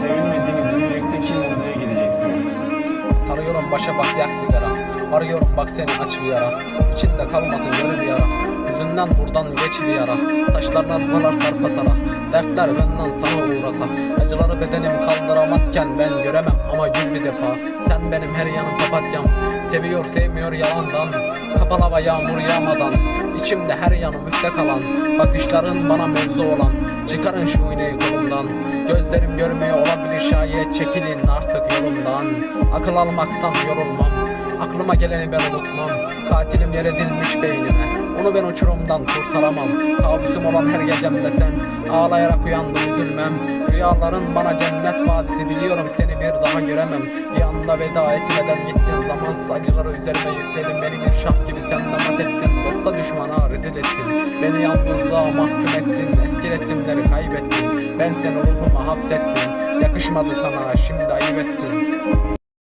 Sevilmediğiniz bir birlikteki modaya gireceksiniz. Sarıyorum başa bak yak sigara. Arıyorum bak seni aç bir yara. İçinde kalmasın yarı bir yara. Yüzünden buradan geç bir yara. Saçlarına tokalar sarpa sara. Dertler benden sana uğrasa. Acıları bedenim kaldıramazken ben göremem Ama gül bir defa. Sen benim her yanım papatyam Seviyor sevmiyor yalandan. Kapan hava yağmur yağmadan. İçimde her yanım üfte kalan Bakışların bana mevzu olan. Çıkarın şu iğneyi kolumdan Gözlerim görmüyor olabilir şayet Çekilin artık yolumdan. Akıl almaktan yorulmam Aklıma geleni ben unutmam. Katilim yer edilmiş beynime Onu ben uçurumdan kurtaramam. Kabusum olan her gecemde sen Ağlayarak uyandım üzülmem. Rüyaların bana cennet vadisi Biliyorum seni bir daha göremem. Bir anda veda etmeden gittin Zamansız acıları üzerime yükledin Beni bir şah gibi sen Beni yalnızlığa mahkum ettin Eski resimleri kaybettin. Ben seni ruhuma hapsettim Yakışmadı sana şimdi ayıp ettin